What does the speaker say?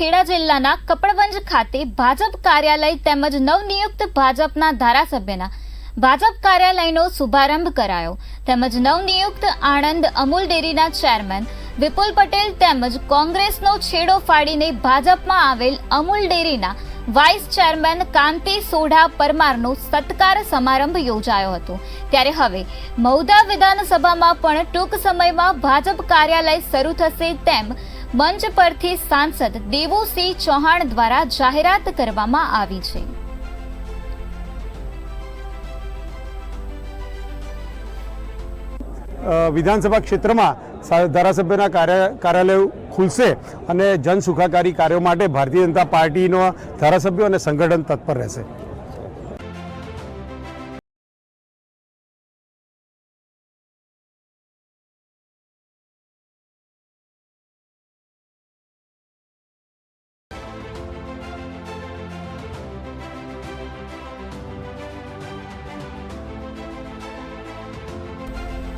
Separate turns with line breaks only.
ખેડા જિલ્લાના કપડવંજ ખાતે ભાજપ કાર્યાલય તેમજ નવનિયુક્ત ભાજપના ધારાસભ્યના ભાજપ કાર્યાલયનો શુભારંભ કરાયો. તેમજ નવનિયુક્ત આણંદ અમૂલ ડેરીના ચેરમેન વિપુલ પટેલ તેમજ કોંગ્રેસનો છેડો ફાડીને ભાજપમાં આવેલ અમૂલ ડેરીના વાઇસ ચેરમેન કાંતિ સોઢા પરમારનો સત્કાર સમારંભ યોજાયો હતો. ત્યારે હવે મૌદા વિધાનસભામાં પણ ટૂંક સમયમાં ભાજપ કાર્યાલય શરૂ થશે તેમ મંચ પરથી સાંસદ દેવુસિંહ ચૌહાણ દ્વારા જાહેરાત કરવામાં આવી છે.
વિધાનસભા ક્ષેત્રમાં ધારાસભ્યના કાર્ય, કાર્યાલય ખુલશે અને જન સુખાકારી કાર્યો માટે ભારતીય જનતા પાર્ટીનો ધારાસભ્યો અને સંગઠન તત્પર રહેશે.